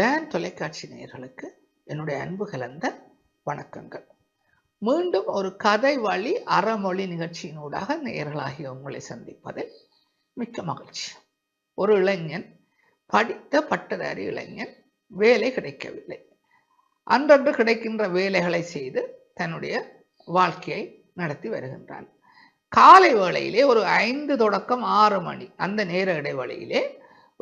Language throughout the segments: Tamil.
டேன் தொலைக்காட்சி நேயர்களுக்கு என்னுடைய அன்பு கலந்த வணக்கங்கள். மீண்டும் ஒரு கதை வழி அறமொழி நிகழ்ச்சியினூடாக நேயர்களாகிய உங்களை சந்திப்பதில் மிக்க மகிழ்ச்சி. ஒரு இளைஞன் படித்த பட்டதாரி இளைஞன் வேலை கிடைக்கவில்லை. அன்றன்று கிடைக்கின்ற வேலைகளை செய்து தன்னுடைய வாழ்க்கையை நடத்தி வருகின்றான். காலை வேளையிலே ஒரு ஐந்து தொடக்கம் ஆறு மணி அந்த நேர இடைவெளியிலே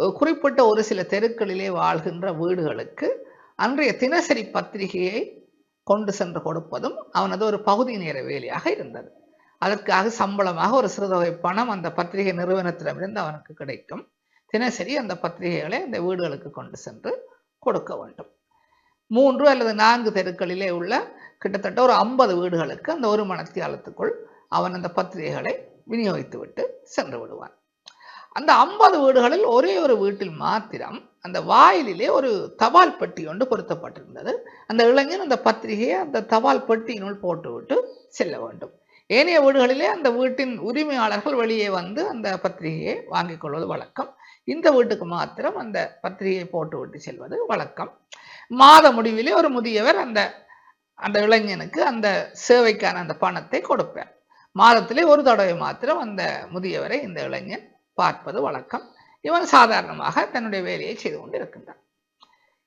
குறிப்பிட்ட ஒரு சில தெருக்களிலே வாழ்கின்ற வீடுகளுக்கு அன்றைய தினசரி பத்திரிகையை கொண்டு சென்று கொடுப்பதும் அவனது ஒரு பகுதி நேர வேலையாக இருந்தது. அதற்காக சம்பளமாக ஒரு சிறுதொகை பணம் அந்த பத்திரிகை நிறுவனத்திடமிருந்து அவனுக்கு கிடைக்கும். தினசரி அந்த பத்திரிகைகளை அந்த வீடுகளுக்கு கொண்டு சென்று கொடுக்க வேண்டும். மூன்று அல்லது நான்கு தெருக்களிலே உள்ள கிட்டத்தட்ட ஒரு ஐம்பது வீடுகளுக்கு அந்த ஒரு மணத்தியாலத்துக்குள் அவன் அந்த பத்திரிகைகளை விநியோகித்துவிட்டு சென்று விடுவான். அந்த ஐம்பது வீடுகளில் ஒரே ஒரு வீட்டில் மாத்திரம் அந்த வாயிலிலே ஒரு தபால் பெட்டி ஒன்று பொருத்தப்பட்டிருந்தது. அந்த இளைஞன் அந்த பத்திரிகையை அந்த தபால் பெட்டியினுள் போட்டுவிட்டு செல்ல வேண்டும். ஏனைய வீடுகளிலே அந்த வீட்டின் உரிமையாளர்கள் வெளியே வந்து அந்த பத்திரிகையை வாங்கிக் கொள்வது வழக்கம். இந்த வீட்டுக்கு மாத்திரம் அந்த பத்திரிகையை போட்டு விட்டு செல்வது வழக்கம். மாத முடிவிலே ஒரு முதியவர் அந்த அந்த இளைஞனுக்கு அந்த சேவைக்கான அந்த பணத்தை கொடுப்பார். மாதத்திலே ஒரு தடவை மாத்திரம் அந்த முதியவரை இந்த இளைஞன் பார்ப்பது வழக்கம். இவன் சாதாரணமாக தன்னுடைய வேலையை செய்து கொண்டு இருக்கின்றான்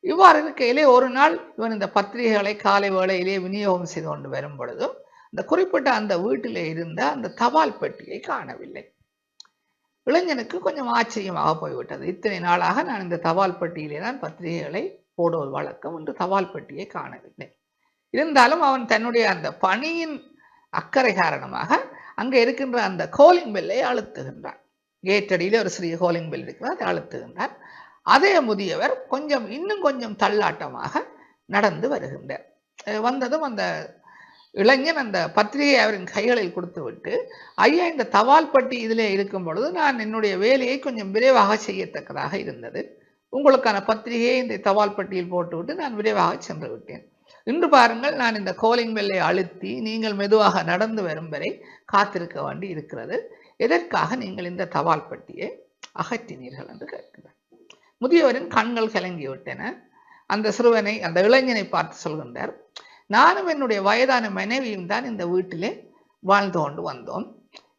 இவ்வாறு இருக்கையிலே ஒரு நாள் இவன் இந்த பத்திரிகைகளை காலை வேளையிலே விநியோகம் செய்து கொண்டு வரும் பொழுது இந்த குறிப்பிட்ட அந்த வீட்டிலே இருந்த அந்த தபால் பெட்டியை காணவில்லை. இளைஞனுக்கு கொஞ்சம் ஆச்சரியமாக போய்விட்டது. இத்தனை நாளாக நான் இந்த தபால் பெட்டியிலே தான் பத்திரிகைகளை போடுவது வழக்கம் என்று தபால் பெட்டியை காணவில்லை. இருந்தாலும் அவன் தன்னுடைய அந்த பணியின் அக்கறை காரணமாக அங்கே இருக்கின்ற அந்த கோலிங் பெல்லை அழுத்துகின்றான். கேட்டடியில் ஒரு சிறிய கோலிங் பெல் இருக்கிறார் அதை அழுத்துகின்றார் அதே முதியவர் கொஞ்சம் இன்னும் கொஞ்சம் தள்ளாட்டமாக நடந்து வருகின்றார். வந்ததும் அந்த இளைஞன் அந்த பத்திரிகை அவரின் கைகளில் கொடுத்து விட்டு ஐயா இந்த தபால் பட்டி இதிலே இருக்கும் பொழுது நான் என்னுடைய வேலையை கொஞ்சம் விரைவாக செய்யத்தக்கதாக இருந்தது. உங்களுக்கான பத்திரிகையை இந்த தபால் பட்டியில் போட்டுவிட்டு நான் விரைவாக சென்று விட்டேன். இன்று பாருங்கள் நான் இந்த கோலிங் பெல்லை அழுத்தி நீங்கள் மெதுவாக நடந்து வரும் வரை காத்திருக்க வேண்டி இருக்கிறது. எதற்காக நீங்கள் இந்த தபால் பட்டியை அகற்றினீர்கள் என்று கேட்கிறார். முதியவரின் கண்கள் கலங்கிவிட்டன அந்த சிறுவனை அந்த இளைஞனை பார்த்து சொல்கின்றார் நானும் என்னுடைய வயதான மனைவியும் தான் இந்த வீட்டிலே வாழ்ந்து கொண்டு வந்தோம்.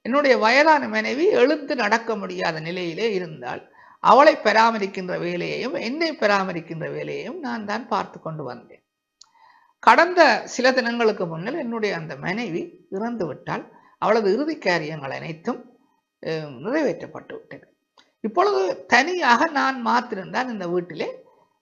என்னுடைய வயதான மனைவி எழுந்து நடக்க முடியாத நிலையிலே இருந்தால் அவளை பராமரிக்கின்ற வேலையையும் என்னை பராமரிக்கின்ற வேலையையும் நான் தான் பார்த்து கொண்டு வந்தேன். கடந்த சில தினங்களுக்கு முன்னில் என்னுடைய அந்த மனைவி இறந்து விட்டால் அவளது இறுதி காரியங்கள் அனைத்தும் நிறைவேற்றப்பட்டு விட்டது இப்பொழுது தனியாக நான் மாத்திருந்தான் இந்த வீட்டிலே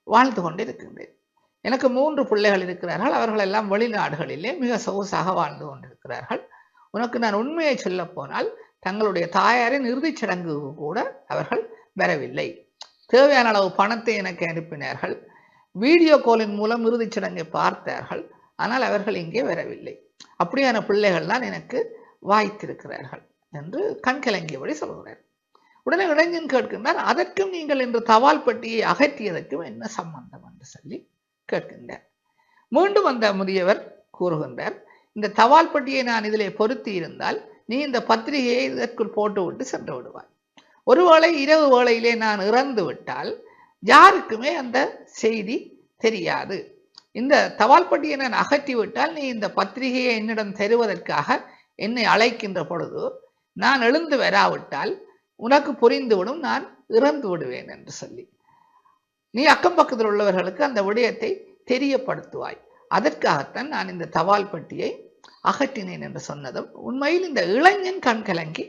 வாழ்ந்து கொண்டிருக்கின்றேன். எனக்கு மூன்று பிள்ளைகள் இருக்கிறார்கள். அவர்கள் எல்லாம் வெளிநாடுகளிலே மிக சொகுசாக வாழ்ந்து கொண்டிருக்கிறார்கள். உனக்கு நான் உண்மையை சொல்ல போனால் தங்களுடைய தாயாரின் இறுதிச் சடங்கு கூட அவர்கள் வரவில்லை. தேவையான அளவு பணத்தை எனக்கு அனுப்பினார்கள். வீடியோ காலின் மூலம் இறுதிச் சடங்கை பார்த்தார்கள். ஆனால் அவர்கள் இங்கே வரவில்லை. அப்படியான பிள்ளைகள் தான் எனக்கு வாய்த்திருக்கிறார்கள். என்று கண்கலங்கியபடி சொல்கிறார் உடனே இளைஞன் கேட்கின்றார் அதற்கும் நீங்கள் இன்று தவால் பட்டியை அகற்றியதற்கும் என்ன சம்பந்தம்? என்று சொல்லி கேட்கின்றார். மீண்டும் அந்த முதியவர் கூறுகின்றார் இந்த தவால் பட்டியை நான் இதிலே பொருத்தி இருந்தால் நீ இந்த பத்திரிகையை இதற்குள் போட்டுவிட்டு சென்று விடுவாய். ஒருவேளை இரவு வேளையிலே நான் இறந்து விட்டால் யாருக்குமே அந்த செய்தி தெரியாது. இந்த தவால்பட்டியை நான் அகற்றி விட்டால் நீ இந்த பத்திரிகையை என்னிடம் தருவதற்காக என்னை அழைக்கின்ற பொழுது நான் எழுந்து வராவிட்டால் உனக்கு புரிந்துவிடும் நான் இறந்து விடுவேன் என்று சொல்லி. நீ அக்கம் பக்கத்தில் உள்ளவர்களுக்கு அந்த விடயத்தை தெரியப்படுத்துவாய். அதற்காகத்தான் நான் இந்த தபால் பட்டியை அகற்றினேன் என்று சொன்னதும் உண்மையில் இந்த இளைஞன் கண் கலங்கி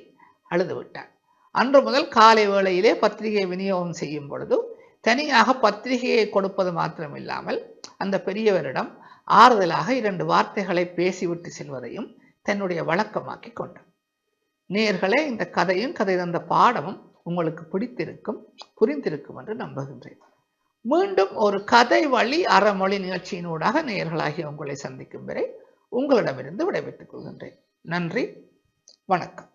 அழுது விட்டான் அன்று முதல் காலை வேளையிலே பத்திரிகை விநியோகம் செய்யும் பொழுது தனியாக பத்திரிகையை கொடுப்பது மாத்திரமில்லாமல் அந்த பெரியவரிடம் ஆறுதலாக இரண்டு வார்த்தைகளை பேசிவிட்டு செல்வதையும் தன்னுடைய வழக்கமாக்கி கொண்டார் நேர்களே இந்த கதையும் கதை தந்த பாடமும் உங்களுக்கு பிடித்திருக்கும் புரிந்திருக்கும் என்று நம்புகின்றேன். மீண்டும் ஒரு கதை வழி அறமொழி நிகழ்ச்சியினூடாக நேர்களாகி உங்களை சந்திக்கும் வரை உங்களிடமிருந்து விடைபெற்றுக் கொள்கின்றேன். நன்றி வணக்கம்.